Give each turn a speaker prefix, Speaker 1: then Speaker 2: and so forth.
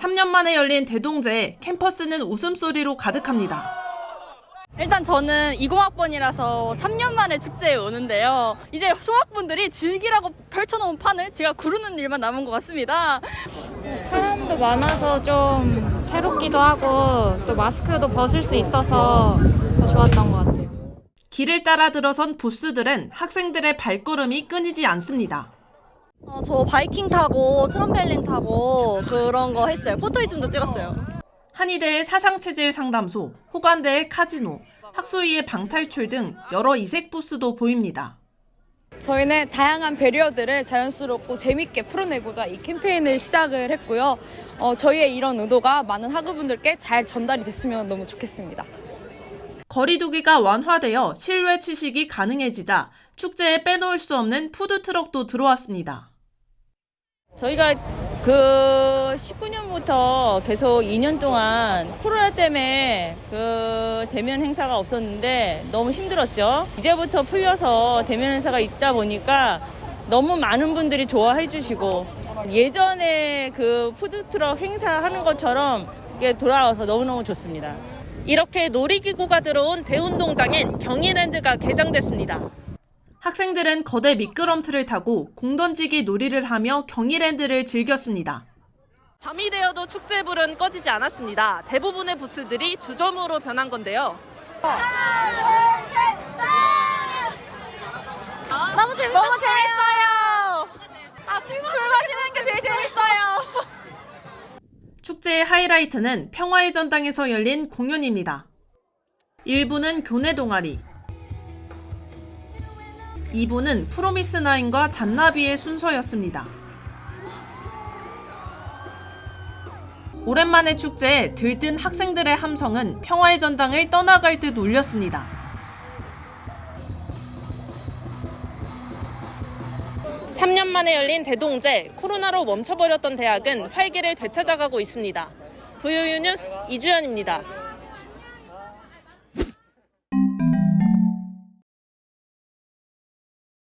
Speaker 1: 3년 만에 열린 대동제에 캠퍼스는 웃음소리로 가득합니다.
Speaker 2: 일단 저는 20학번이라서 3년 만에 축제에 오는데요. 이제 총학분들이 즐기라고 펼쳐놓은 판을 제가 구르는 일만 남은 것 같습니다.
Speaker 3: 사람도 많아서 좀 새롭기도 하고 또 마스크도 벗을 수 있어서 더 좋았던 것 같아요.
Speaker 1: 길을 따라 들어선 부스들은 학생들의 발걸음이 끊이지 않습니다.
Speaker 4: 어, 저 바이킹 타고 트럼펠린 타고 그런 거 했어요. 포토이즘도 찍었어요.
Speaker 1: 한의대의 사상체질 상담소, 호관대의 카지노, 학소위의 방탈출 등 여러 이색 부스도 보입니다.
Speaker 5: 저희는 다양한 배리어들을 자연스럽고 재밌게 풀어내고자 이 캠페인을 시작을 했고요. 어, 저희의 이런 의도가 많은 학우분들께 잘 전달이 됐으면 너무 좋겠습니다.
Speaker 1: 거리두기가 완화되어 실외 취식이 가능해지자 축제에 빼놓을 수 없는 푸드트럭도 들어왔습니다.
Speaker 6: 저희가 그 19년부터 계속 2년 동안 코로나 때문에 그 대면 행사가 없었는데 너무 힘들었죠. 이제부터 풀려서 대면 행사가 있다 보니까 너무 많은 분들이 좋아해 주시고 예전에 그 푸드트럭 행사하는 것처럼 돌아와서 너무너무 좋습니다.
Speaker 1: 이렇게 놀이기구가 들어온 대운동장엔 경희랜드가 개장됐습니다. 학생들은 거대 미끄럼틀을 타고 공던지기 놀이를 하며 경희랜드를 즐겼습니다. 밤이 되어도 축제 불은 꺼지지 않았습니다. 대부분의 부스들이 주점으로 변한 건데요.
Speaker 4: 너무 재밌었어요. 너무 재밌어요. 아, 술, 술 마시는 게 제일 재밌어요.
Speaker 1: 축제의 하이라이트는 평화의 전당에서 열린 공연입니다. 1부는 교내 동아리, 2부는 프로미스나인과 잔나비의 순서였습니다. 오랜만의 축제에 들뜬 학생들의 함성은 평화의 전당을 떠나갈 듯 울렸습니다. 삼 년 만에 열린 대동제, 코로나로 멈춰버렸던 대학은 활기를 되찾아가고 있습니다. VOU 뉴스 이주연입니다.